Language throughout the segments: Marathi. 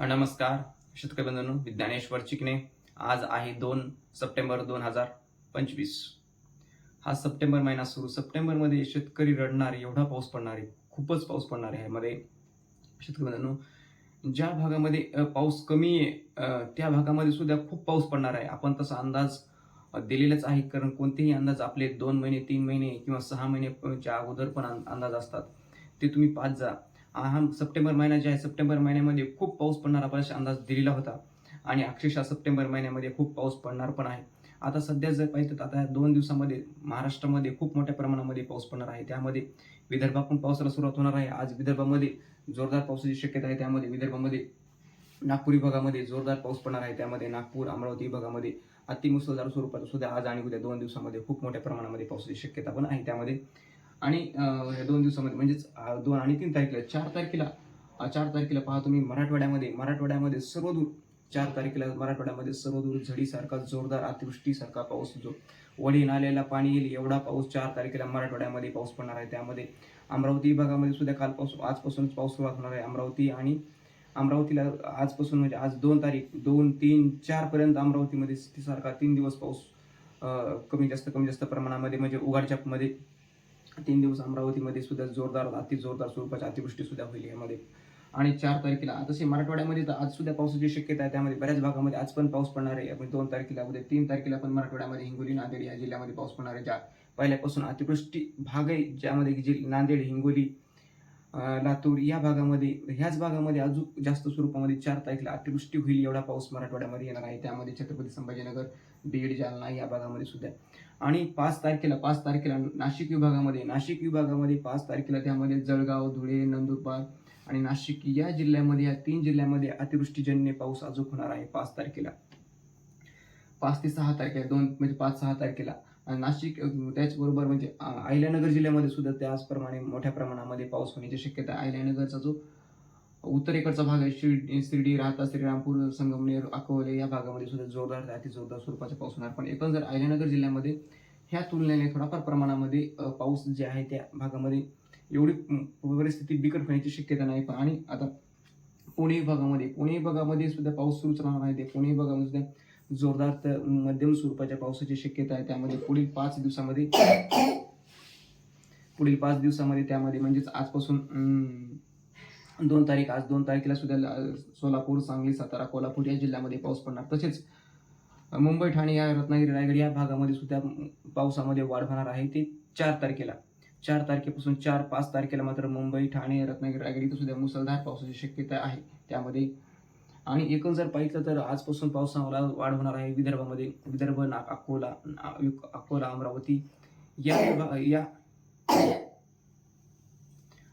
नमस्कार शेतकरी बंधूंनो विज्ञानेश्वर चिकणे आज आहे दोन सप्टेंबर दोन हजार पंचवीस. हा सप्टेंबर महिना सुरू. सप्टेंबरमध्ये शेतकरी रडणार एवढा पाऊस पडणार आहे खूपच पाऊस पडणार आहे मध्ये. शेतकरी बंधूंनो ज्या भागामध्ये पाऊस कमी आहे त्या भागामध्ये सुद्धा खूप पाऊस पडणार आहे. आपण तसा अंदाज दिलेलाच आहे कारण कोणतेही अंदाज आपले दोन महिने तीन महिने किंवा सहा महिन्याच्या अगोदर पण अं- अंदाज असतात. ते तुम्ही पाच जा. हा सप्टेंबर महिना जे आहे सप्टेंबर महिन्यामध्ये खूप पाऊस पडणार आपल्याला अंदाज दिलेला होता. आणि अक्षरशः सप्टेंबर महिन्यामध्ये खूप पाऊस पडणार पण आहे. आता सध्या जर पाहिजे तर आता दोन दिवसामध्ये महाराष्ट्रामध्ये खूप मोठ्या प्रमाणामध्ये पाऊस पडणार आहे. त्यामध्ये विदर्भातून पावसाला सुरुवात होणार आहे. आज विदर्भामध्ये जोरदार पावसाची शक्यता आहे. त्यामध्ये विदर्भामध्ये नागपूर विभागामध्ये जोरदार पाऊस पडणार आहे. त्यामध्ये नागपूर अमरावती विभागामध्ये अतिमुसळधार स्वरूपात सुद्धा आज आणि उद्या दोन दिवसामध्ये खूप मोठ्या प्रमाणामध्ये पावसाची शक्यता पण आहे. त्यामध्ये आणि ह्या या दोन दिवसामध्ये म्हणजेच दोन आणि तीन तारखेला चार तारखेला चार तारखेला पहा तुम्ही मराठवाड्यामध्ये. मराठवाड्यामध्ये सर्वदूर चार तारखेला मराठवाड्यामध्ये सर्वदूर झडीसारखा जोरदार अतिवृष्टीसारखा पाऊस जो वडी नाल्याला पाणी येईल एवढा पाऊस चार तारखेला मराठवाड्यामध्ये पाऊस पडणार आहे. त्यामध्ये अमरावती विभागामध्ये सुद्धा कालपासून आजपासूनच पाऊस सुरुवात होणार आहे. अमरावती आणि अमरावतीला आजपासून म्हणजे आज दोन तारीख दोन तीन चारपर्यंत अमरावतीमध्ये सारखा तीन दिवस पाऊस कमी जास्त कमी जास्त प्रमाणामध्ये म्हणजे उघडच्यामध्ये तीन दिवस अमरावतीमध्ये सुद्धा जोरदार अति जोरदार स्वरूपाची अतिवृष्टी सुद्धा होईल यामध्ये. आणि चार तारखेला तसे मराठवाड्यामध्ये तर आज सुद्धा पावसाची शक्यता आहे. त्यामध्ये बऱ्याच भागामध्ये आज पण पाऊस पडणार आहे. आपण दोन तारखेला उद्या तीन तारखेला पण मराठवाड्यामध्ये हिंगोली नांदेड या जिल्ह्यामध्ये पाऊस पडणार आहे. ज्या पहिल्यापासून अतिवृष्टी भाग आहे ज्यामध्ये की नांदेड हिंगोली लातूर या भागामध्ये ह्याच भागामध्ये अजून जास्त स्वरूपामध्ये चार तारखेला अतिवृष्टी होईल एवढा पाऊस मराठवाड्यामध्ये येणार आहे. त्यामध्ये छत्रपती संभाजीनगर बीड जालना या भागामध्ये सुद्धा. आणि पाच तारखेला पाच तारखेला नाशिक विभागामध्ये नाशिक विभागामध्ये पाच तारखेला त्यामध्ये जळगाव धुळे नंदुरबार आणि नाशिक या जिल्ह्यामध्ये या तीन जिल्ह्यामध्ये अतिवृष्टीजन्य पाऊस अजून होणार आहे पाच तारखेला. पाच ते सहा तारखेला दोन म्हणजे पाच सहा तारखेला. नाशिक त्याचबरोबर म्हणजे अहिल्यानगर जिल्ह्यामध्ये सुद्धा त्याचप्रमाणे मोठ्या प्रमाणामध्ये पाऊस होण्याची शक्यता आहे. अहिल्यानगरचा जो उत्तरेकडचा भाग आहे शिर्डी शिर्डी राहता श्रीरामपूर संगमनेर अकोले या भागामध्ये सुद्धा जोरदार अति जोरदार स्वरूपाचा पाऊस होणार. पण एकंदर अहिल्यानगर जिल्ह्यामध्ये ह्या तुलनेने थोडाफार प्रमाणामध्ये पाऊस जे आहे त्या भागामध्ये एवढी परिस्थिती बिकट होण्याची शक्यता नाही. पण आणि आता पुणे भागामध्ये पुणे भागामध्ये सुद्धा पाऊस सुरूच राहणार आहे. ते पुणे भागामध्ये सुद्धा जोरदार तर मध्यम स्वरूपाच्या पावसाची शक्यता आहे. त्यामध्ये पुढील पाच दिवसामध्ये पुढील पाच दिवसामध्ये त्यामध्ये म्हणजेच आजपासून दोन तारीख आज दोन तारखेला सुद्धा सोलापूर सांगली सातारा कोल्हापूर या जिल्ह्यामध्ये पाऊस पडणार. तसेच मुंबई ठाणे या रत्नागिरी रायगड या भागामध्ये सुद्धा पावसामध्ये वाढ होणार आहे. ते चार तारखेला चार तारखेपासून चार पाच तारखेला मात्र मुंबई ठाणे रत्नागिरी रायगड इथं सुद्धा मुसळधार पावसाची शक्यता आहे. त्यामध्ये आणि एकूण जर पाहिलं तर आजपासून पावसाला वाढ होणार आहे. विदर्भामध्ये विदर्भ ना अकोला ना- अकोला अमरावती या या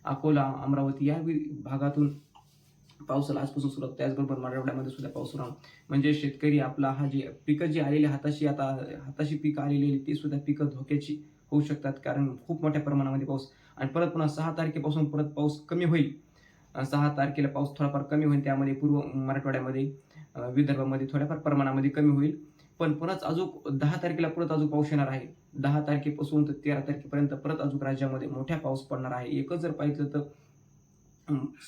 अकोला अमरावती या वि- भागातून पावसाला आजपासून सुरुवात त्याचबरोबर मराठवाड्यामध्ये सुद्धा पाऊस राहणार म्हणजे शेतकरी आपला हा जे पिकं जी आलेली हाताशी आता हाताशी पिकं आलेली आहेत, ती सुद्धा पिकं धोक्याची होऊ शकतात. कारण खूप मोठ्या प्रमाणामध्ये पाऊस. आणि परत पुन्हा सहा तारखेपासून परत पाऊस कमी होईल. सहा तारखेला पाऊस थोडाफार कमी होईल त्यामध्ये पूर्व मराठवाड्यामध्ये विदर्भामध्ये थोड्याफार प्रमाणामध्ये कमी होईल. पण पुन्हाच अजून दहा तारखेला परत अजून पाऊस येणार आहे. दहा तारखेपासून तर तेरा तारखेपर्यंत परत अजून राज्यामध्ये मोठ्या पाऊस पडणार आहे. एकच जर पाहिलं तर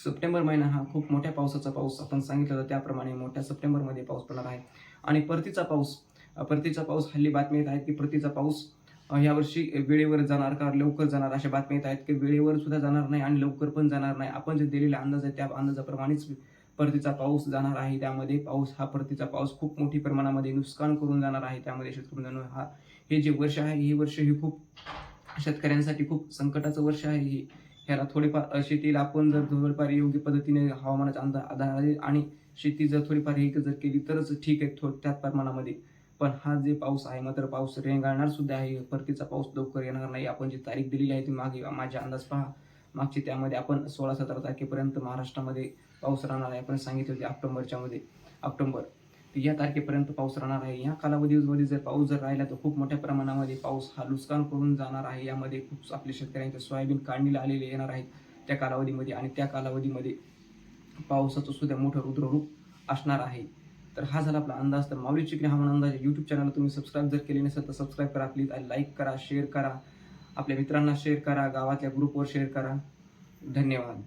सप्टेंबर महिना हा खूप मोठ्या पावसाचा पाऊस आपण सांगितलं तर त्याप्रमाणे मोठ्या सप्टेंबरमध्ये पाऊस पडणार आहे. आणि परतीचा पाऊस परतीचा पाऊस हल्ली बातमी येत आहेत की परतीचा पाऊस यावर्षी वेळेवर जाणार का लवकर जाणार अशा बातम्या येत आहेत की वेळेवर सुद्धा जाणार नाही आणि लवकर पण जाणार नाही. आपण जे दिलेला अंदाज आहे त्या अंदाजाप्रमाणेच परतीचा पाऊस जाणार आहे. त्यामध्ये पाऊस हा परतीचा पाऊस खूप मोठी प्रमाणामध्ये नुकसान करून जाणार आहे. त्यामध्ये शेतकऱ्यांनो हा हे जे वर्ष आहे हे वर्ष हे खूप शेतकऱ्यांसाठी खूप संकटाचं वर्ष आहे. हे ह्याला थोडेफार शेतीला आपण जर थोडेफार योग्य पद्धतीने हवामानाचा अंदाज आधार आणि शेती जर थोडीफार हे जर केली तरच ठीक आहे थोड त्याच प्रमाणामध्ये. पण हा जे पाऊस आहे मात्र पाऊस रेंगाळणार सुद्धा आहे. परतीचा पाऊस लवकर येणार नाही. आपण जी तारीख दिलेली आहे ती मागे माझ्या अंदाज पहा. मागची त्यामध्ये आपण सोळा सतरा तारखेपर्यंत महाराष्ट्रामध्ये पाऊस राहणार आहे. आपण सांगितले होते ऑक्टोबरच्या मध्ये. ऑक्टोबर. या तारखेपर्यंत पाऊस राहणार आहे. या कालावधीमध्ये जर पाऊस जर राहिला तर खूप मोठ्या प्रमाणामध्ये पाऊस हा नुकसान करून जाणार आहे. यामध्ये खूप आपल्या शेतकऱ्यांच्या सोयाबीन काढणीला आलेले येणार आहेत त्या कालावधीमध्ये. आणि त्या कालावधीमध्ये पावसाचं सुद्धा मोठं रुद्ररूप असणार आहे. तर हा झाला आपला अंदाज. तर माऊली चिकने म्हणून अंदाज. यूट्यूब चॅनल तुम्ही सबस्क्राईब जर केले नसेल तर सबस्क्राईब करा प्लीज लाईक करा शेअर करा. आपल्या मित्रांना शेअर करा गावातल्या ग्रुपवर शेअर करा. धन्यवाद.